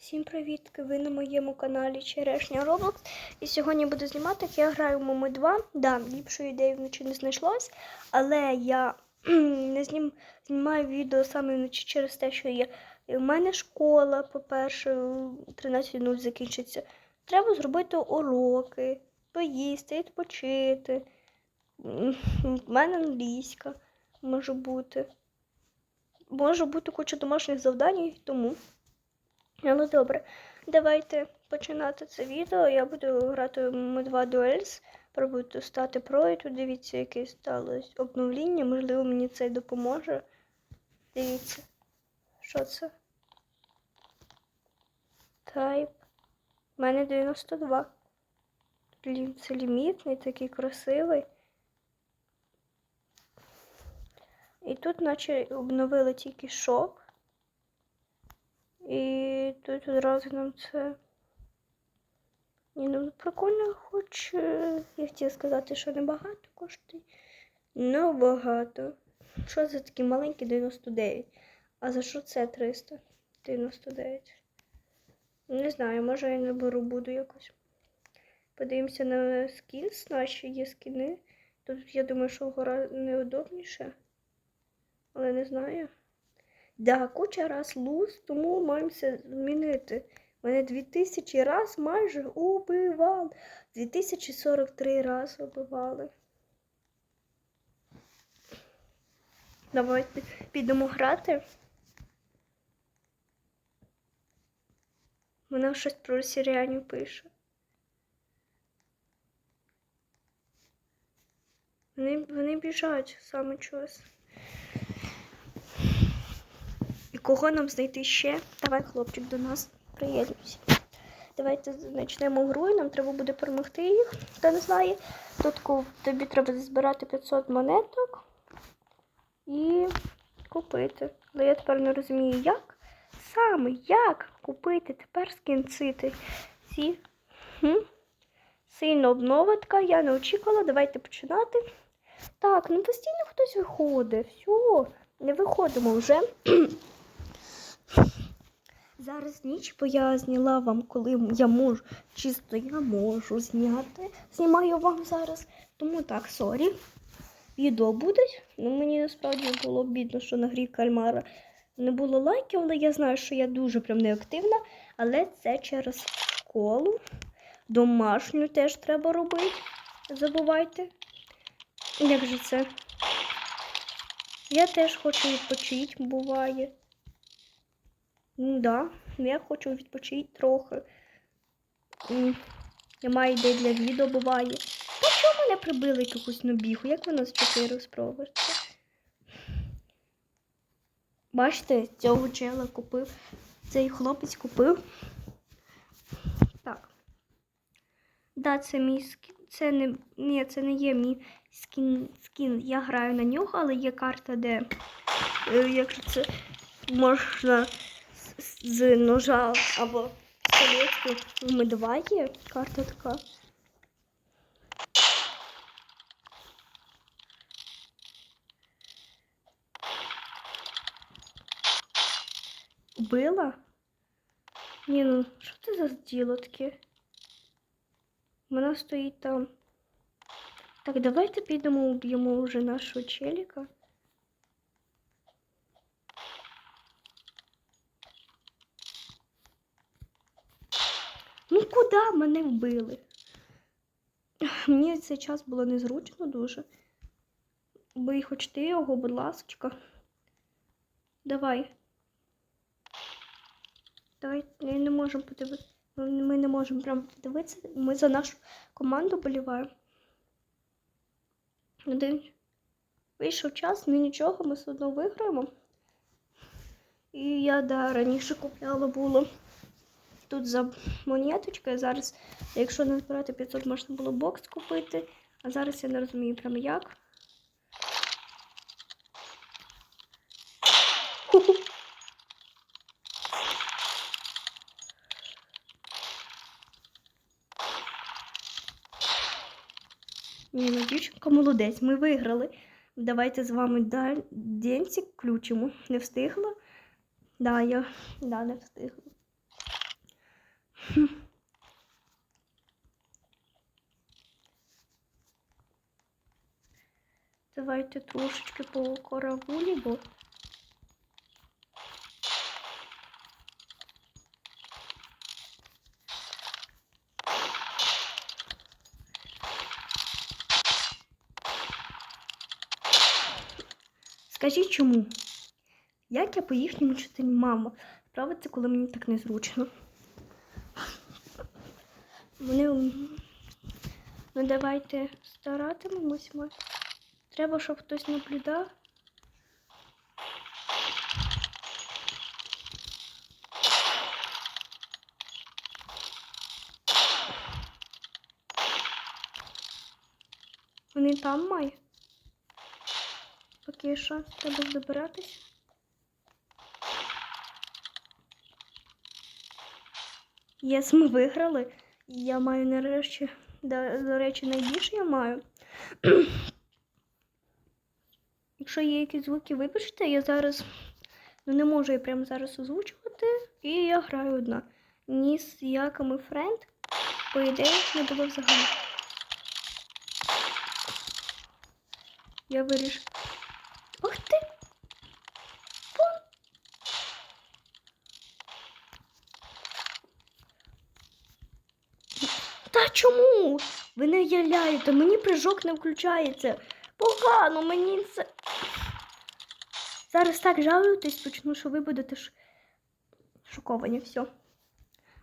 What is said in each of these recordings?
Всім привіт! Ви на моєму каналі Черешня Roblox. І сьогодні буду знімати, як я граю в Моми 2. Да, ліпшої ідеї вночі не знайшлось, але я не знім, знімаю відео саме вночі через те, що є. І в мене школа, по-перше, 13.00 закінчиться. Треба зробити уроки, поїсти, відпочити. В мене англійська може бути. Може бути куча домашніх завдань, тому. Ну добре, давайте починати це відео. Я буду грати в ми 2 дуельс. Пробую стати про, дивіться, яке сталося обновлення. Можливо, мені це допоможе. Дивіться, що це? Тайп. У мене 92. Блін, це лімітний, такий красивий. І тут, наче, обновили тільки шоп. І тут одразу нам це. Ну прикольно, хоч е, я хотіла сказати, що небагато коштує. Ну, багато. Що за такі маленькі 99? А за що це 399? Не знаю, може я не беру буду якось. Подивимося на скінс, наші є скіни. Тут я думаю, що гора неудобніше. Але не знаю. Да, куча раз луз, тому маємося змінити. Мене 2000 раз майже убивали. 2043 рази убивали. Давайте підемо грати. Вона щось про росіянів пише. Вони, вони біжать саме чогось. І кого нам знайти ще? Давай, хлопчик, до нас приєднуйся. Давайте почнемо гру, і нам треба буде перемогти їх. Хто не знає, тут тобі треба збирати 500 монеток і купити. Але я тепер не розумію, як саме як купити тепер скінцити ці. Хм? Сильно обноватка, я не очікувала. Давайте починати. Так, ну постійно хтось виходить. Все, не виходимо вже. Зараз ніч, бо я зняла вам, коли я можу, чисто я можу зняти. Знімаю вам зараз. Тому так, сорі. Відео буде. Ну, мені насправді було бідно, що на грі кальмара не було лайків, але я знаю, що я дуже прям неактивна. Але це через школу. Домашню теж треба робити. Забувайте. Як же це? Я теж хочу відпочити, буває. Ну да, я хочу відпочити трохи. М, Я для відео буває. Ну чому мене прибили якусь набігу? Як воно з 4 спробується? Бачите, цього чела купив. Цей хлопець купив. Так. Да, це мій скін. Це не. Ні, це не є мій скін. скін. Я граю на нього, але є карта, де. е, Якщо це можна з- з ножа або пістолетки вмидває. Карта така. Била? Ні, ну що це за діло таке? Вона стоїть там. Так, давайте підемо уб'ємо вже нашого челіка. Мене вбили? Мені цей час було незручно дуже. Бий хоч ти його, будь ласочка. Давай. Давай, я не можемо подивитися. Ми не можемо прям подивитися. Ми за нашу команду боліваємо. Один. Вийшов час, ну нічого, ми все одно виграємо. І я да, раніше купляла було тут за монеточки. Зараз, якщо не збирати 500, можна було бокс купити. А зараз я не розумію прямо як. Ні, ну дівчинка молодець, ми виграли. Давайте з вами денцик включимо. Не встигла? Да, я да, не встигла. Давайте трошечки по каравулі, бо Скажіть чому? Як я по їхньому читаю мама? Правда, це коли мені так незручно. Вони. Ну давайте старатимемось ми. Треба, щоб хтось наблюдав. Вони там мають. Поки шанс, треба добиратись. Єс, ми виграли. Я маю нарешті, до, речі, найбільше я маю. Якщо є якісь звуки, вибачте, я зараз ну, не можу її прямо зараз озвучувати, і я граю одна. Ні з якими френд, по ідеї, не було взагалі. Я вирішив. Ух ти! Вон. Та чому? Ви не яляєте, мені прыжок не включається. Погано, мені це. Зараз так жалуєтесь, почну, що ви будете ш... шоковані. Все.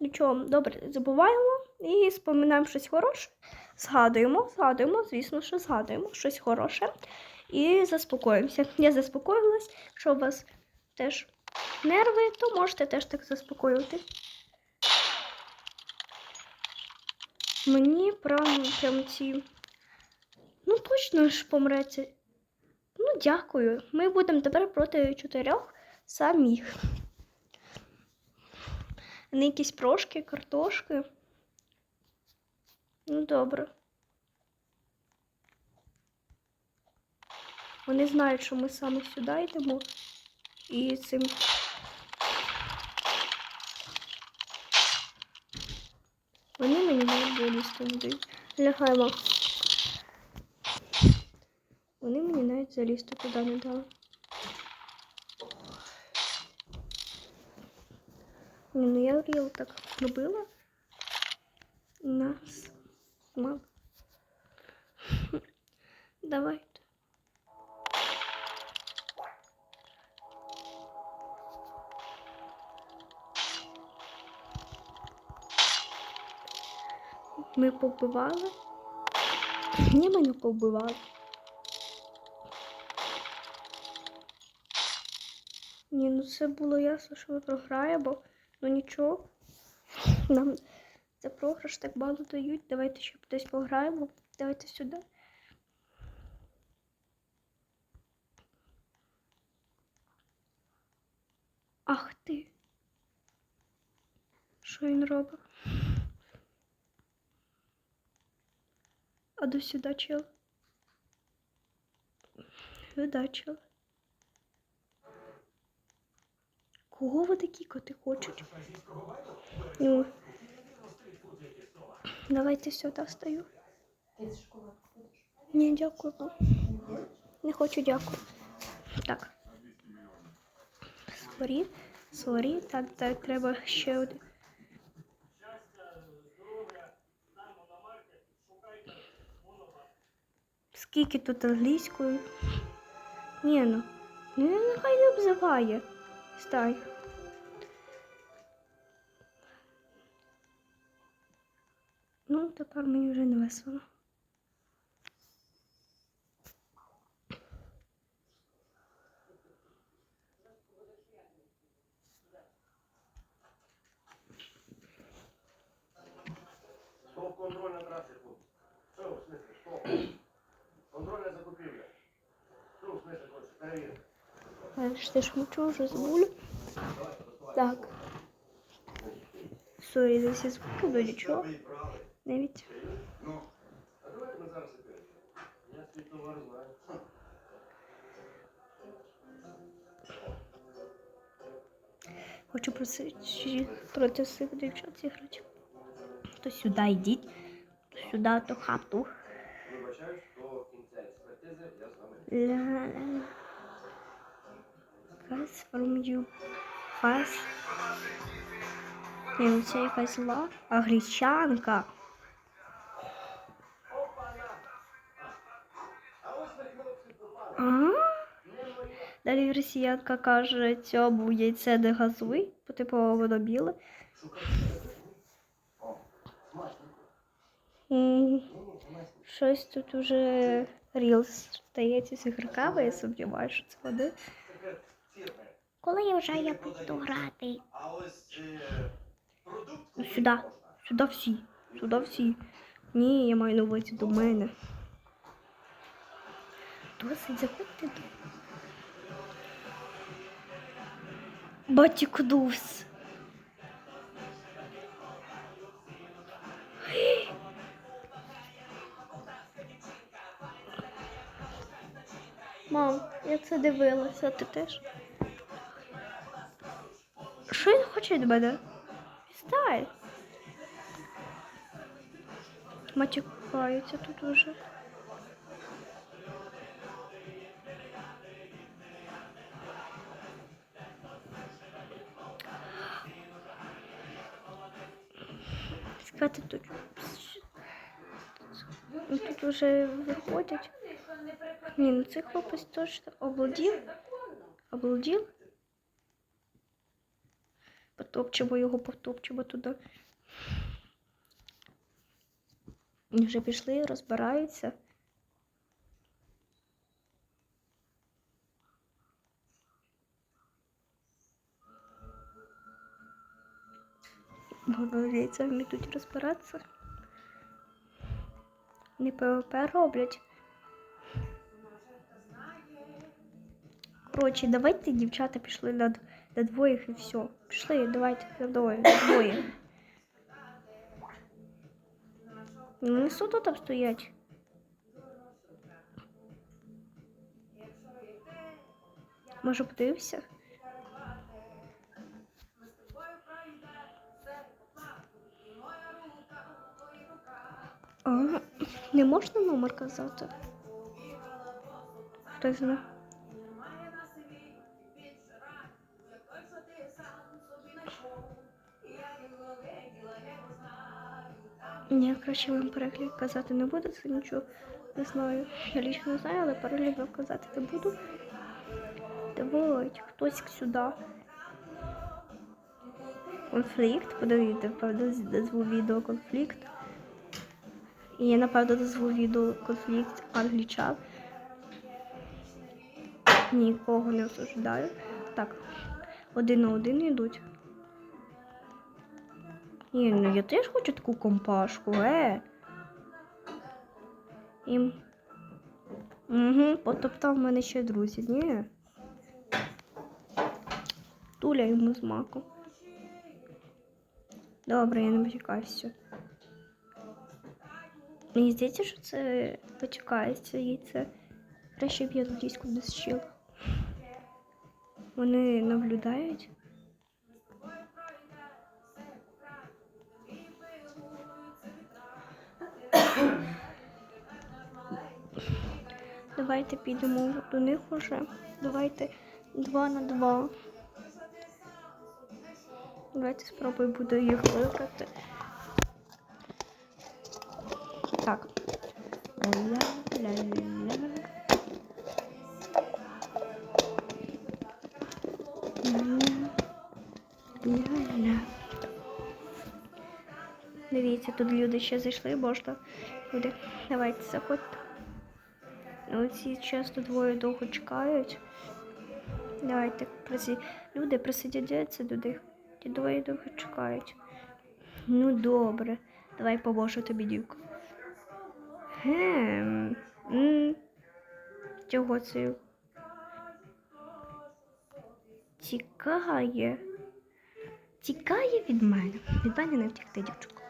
Нічого, добре, забуваємо і споминаємо щось хороше. Згадуємо, згадуємо, звісно, що згадуємо щось хороше. І заспокоїмося. Я заспокоїлась. Якщо у вас теж нерви, то можете теж так заспокоювати. Мені прям, прям ці. Ну, точно ж помреться. Ну, дякую. Ми будемо тепер проти чотирьох самих. Не якісь прошки, картошки. Ну, добре. Вони знають, що ми саме сюди йдемо. І цим. Вони мені навіть залізти не дають. Лягаємо. Вони мені навіть залізти туди не дали. Ні, ну я ріл так робила. Нас мало. Давайте. Ми побивали. Ні, ми не побивали. Ні, ну це було ясно, що ми програємо, ну нічого. Нам за програш так мало дають. Давайте ще десь пограємо. Давайте сюди. Ах ти. Що він робить? А до сюди чел. Сюди чел. Кого ви такі коти хочуть? Ну. Давайте сюди стою. Ні, дякую. вам. Не хочу, дякую. Так. Сорі, сорі. Так, так, треба ще один. Скільки тут англійською? Ні, ну. Ну, нехай не обзиває. Стай. Ну, тепер мені вже не весело. Контроль на трасі, Я ж теж мовчу, вже забули. Так. Сорі за всі звуки, до нічого. Навіть. Хочу проси- проти всіх дівчат зіграти. то сюди йдіть, то сюди, то хату. Експертизи я з вами. Ля-ля. From you. Фас. Ні, ну це якась зла. А гречанка. Далі росіянка каже, цьому яйце не газуй, бо типу воно біле. Щось тут уже рілс стається з ігроками, я сумніваюся, що це вони. Коли вже я буду грати? Ну, сюди. Сюди всі. Сюди всі. Ні, я маю на увазі до мене. Досить заходьте до. Батік Дувс. Мам, я це дивилася, ти теж. Що він хоче від мене? Встань. Матюкаються тут уже. Сказати тут. Ну, Тут уже виходять. Ні, ну цей хлопець точно обалдів. Обалдів. Потопчемо його, потопчемо туди. Вже пішли, розбираються. Виявляється, вони тут розбиратися. Не ПВП роблять. Коротше, давайте, дівчата, пішли на, на двоїх і все. Пішли, давайте. Двоє. Ну, не суто там стоять. Може, подивився? А, не можна номер казати? Хтось знає. Ні, краще вам перегляд казати не буду, це нічого не знаю. Я лічно не знаю, але перегляд вам казати не буду. Давайте, хтось сюди. Конфлікт, подивіться, напевно, назву відео конфлікт. І я, напевно, назву відео конфлікт англічан. Нікого не осуждаю. Так, один на один йдуть. Ні, ну я теж хочу таку компашку, е. Їм. Угу, потоптав мене ще друзі, ні. Туля йому з маком. Добре, я не почекаюся. Мені здається, що це почекається і це краще б я надіюсь кудись щил. Вони наблюдають. Давайте підемо до них уже. Давайте два на два. Давайте спробуй буду їх вибрати. Так. Дивіться, тут люди ще зайшли, можна буде. Давайте заходьте. Оці часто двоє довго чекають. Давайте присі... люди присидяться до них. Ті двоє довго чекають. Ну добре. Давай поможу тобі, дівка. Гем. Чого це? Тікає. Тікає від мене. Від мене не втікти, дівчинку.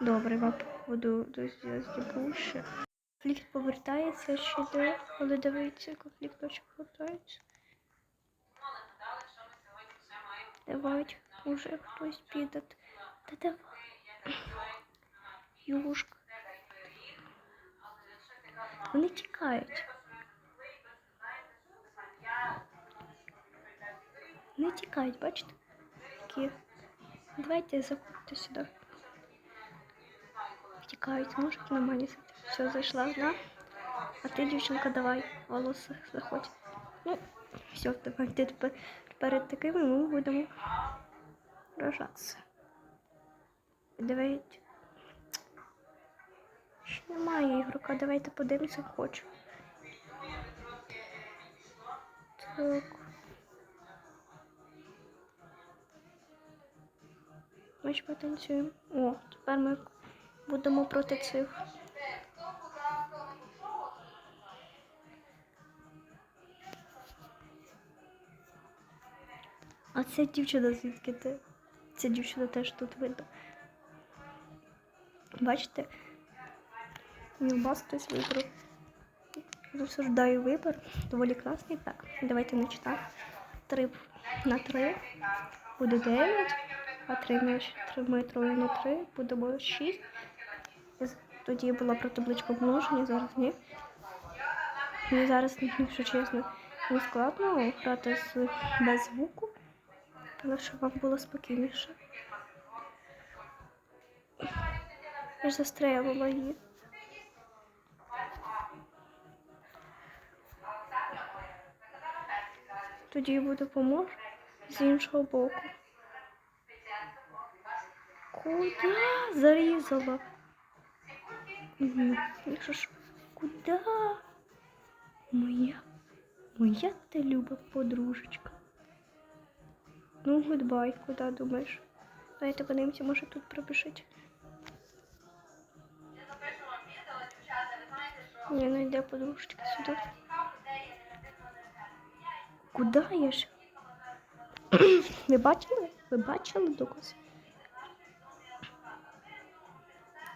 Добре, вам буду здібувши. Конфлікт повертається ще але дивіться, конфлікт наче повертається. Давайте, може хтось піде. Та давай. Юшка. Вони тікають. Не тікають, бачите? Такі. Давайте заходьте сюди. Тікають, можуть нормально сидіти. Все, зайшла одна. А ти, дівчинка, давай, волоси заходь. Ну, все, давай, ти тепер перед такими ми будемо рожатися. Давайте. Ще немає ігрока, давайте подивимося, хочу. Так. Ми ж потанцюємо. О, тепер ми будемо проти цих. А ця дівчина звідки ти? Ця дівчина теж тут видно. Бачите? Мілбас хтось вибрав. Розсуждаю вибір. Доволі класний. Так, давайте почнемо. Три на три буде дев'ять, а три на три ми троє на три будемо шість. Тоді була про табличку множення, зараз ні. Мені зараз, якщо чесно, не складно грати з, без звуку, але щоб вам було спокійніше. Я ж застрелила її. Тоді буде помож з іншого боку. Куда зарізала? Угу. Якщо? Моя, моя ти люба подружечка. Ну, гудбай, куди думаєш? Давайте подивимося, може тут. Ні, не йде подружечка сюди. Куда я ж? Ви бачили? Ви бачили доказ?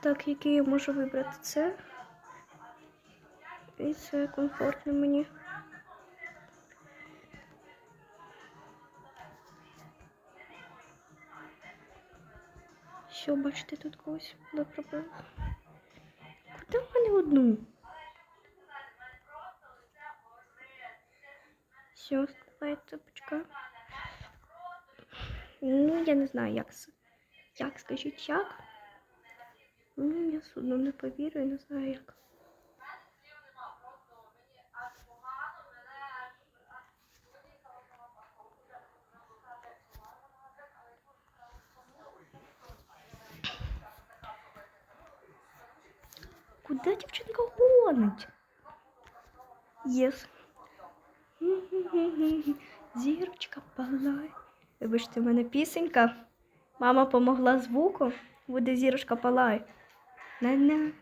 Так, який я можу вибрати це? І це комфортно мені. Що, бачите, тут когось буде проблема. Куди в мене одну? Все, давайте почекаємо. Ну, я не знаю, як. Як, скажіть, як? Ну, я судно не повірю, не знаю як. Куди дівчинка гонить? Єс. Зірочка палай. Вибачте, в мене пісенька. Мама помогла звуку. Буде зірочка палай. На-на.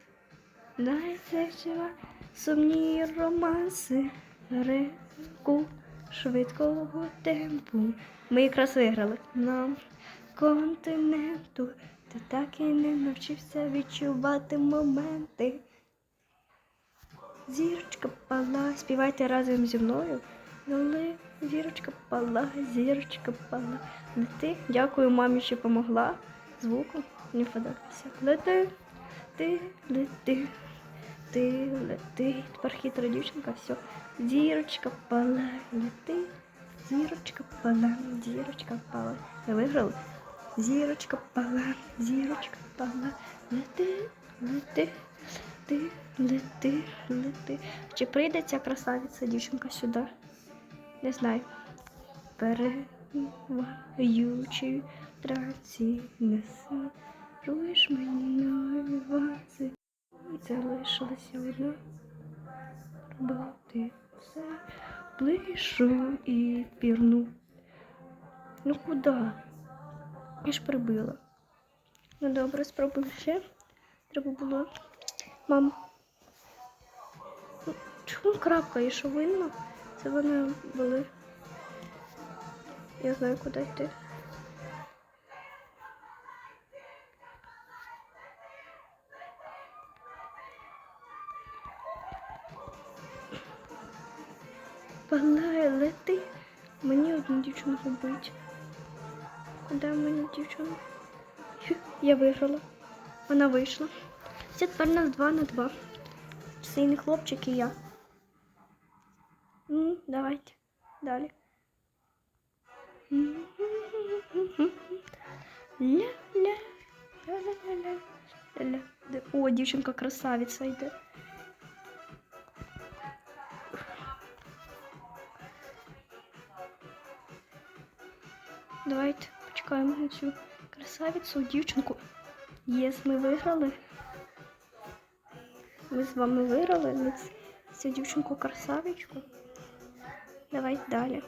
Найцевчива сумні романси. Реку швидкого темпу. Ми якраз виграли. Нам континенту. Ти так і не навчився відчувати моменти. Зірочка пала, співайте разом зі мною. Лили, зірочка пала, зірочка пала. Лети. Дякую мамі, що допомогла. Звуку. Мені подобається. Лети, ти, лети, ти, лети. Тепер хитра дівчинка, все. Зірочка пала, лети. Зірочка пала, зірочка пала. Ви виграли? Зірочка пала, зірочка пала, лети, лети, ти, лети, лети. Чи прийде ця красавиця дівчинка сюди? Не знаю. Перебуваючи в трансі, неси, руєш мені нові вази. Залишилася одна робити все. Блишу і пірну. Ну куди? Я ж прибила. Ну добре, спробуємо ще. Треба було. Мам. Чому крапка і що винно? Це вони були. Я знаю, куди йти. Палає, лети. Мені одну дівчину вбить. Куди мені дівчину? Я виграла. Вона вийшла. Це тепер нас 2 на 2. Сильний хлопчик і я. Ну, давайте. Далі. Ля-ля. О, дівчинка красавиця йде. Давайте почекаємо на цю красавицю, дівчинку. Єс, ми виграли. Ми з вами виграли на цю дівчинку красавичку. Давай далі.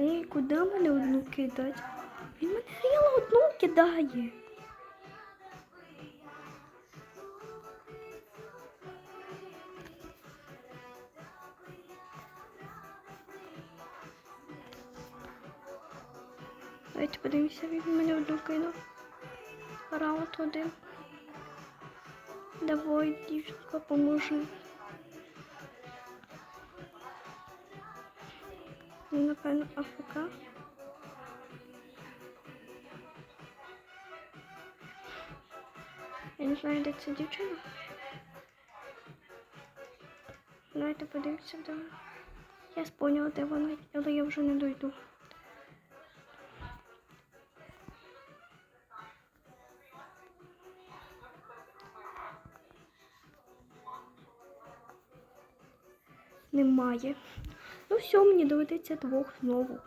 Ей, куди мене одну кидать? Він мене реально одну кидає. Один. Давай, дівчинка, поможи. Ну, напевно, АФК. Я не знаю, де ця дівчина. Давайте подивимося, вона. Я споняла, де вона, але я вже не дойду. Немає. Ну все, мені доведеться двох знову.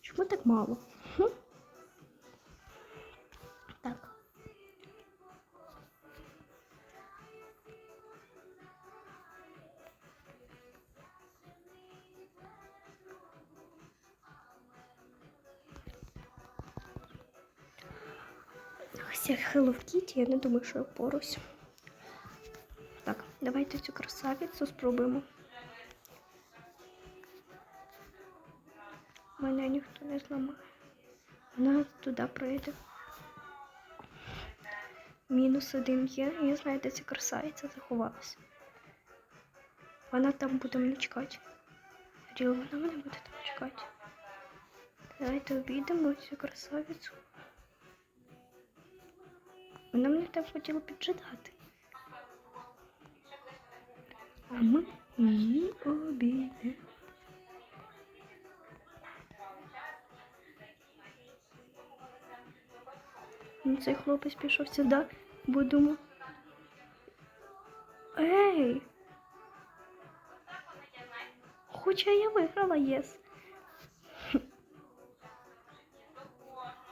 Чому так мало? Хм? Так. Ось як Hello я не думаю, що я порусь. Давайте цю красавицю спробуємо. Мене ніхто не зламає. Вона туди пройде. Мінус один є. Я знаю, де ця красавиця заховалася. Вона там буде мене чекати. Ріл, вона мене буде там чекати. Давайте обійдемо цю красавицю. Вона мене там хотіла піджидати. А ми її обійдемо. Ну, цей хлопець пішов сюди, бо думав. Ей! Хоча я виграла єс.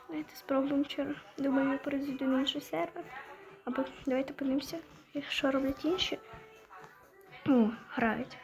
Давайте спробуємо вчора. Думаю, я перейду на інший сервер. Або давайте подивимося, що роблять інші. О, грають.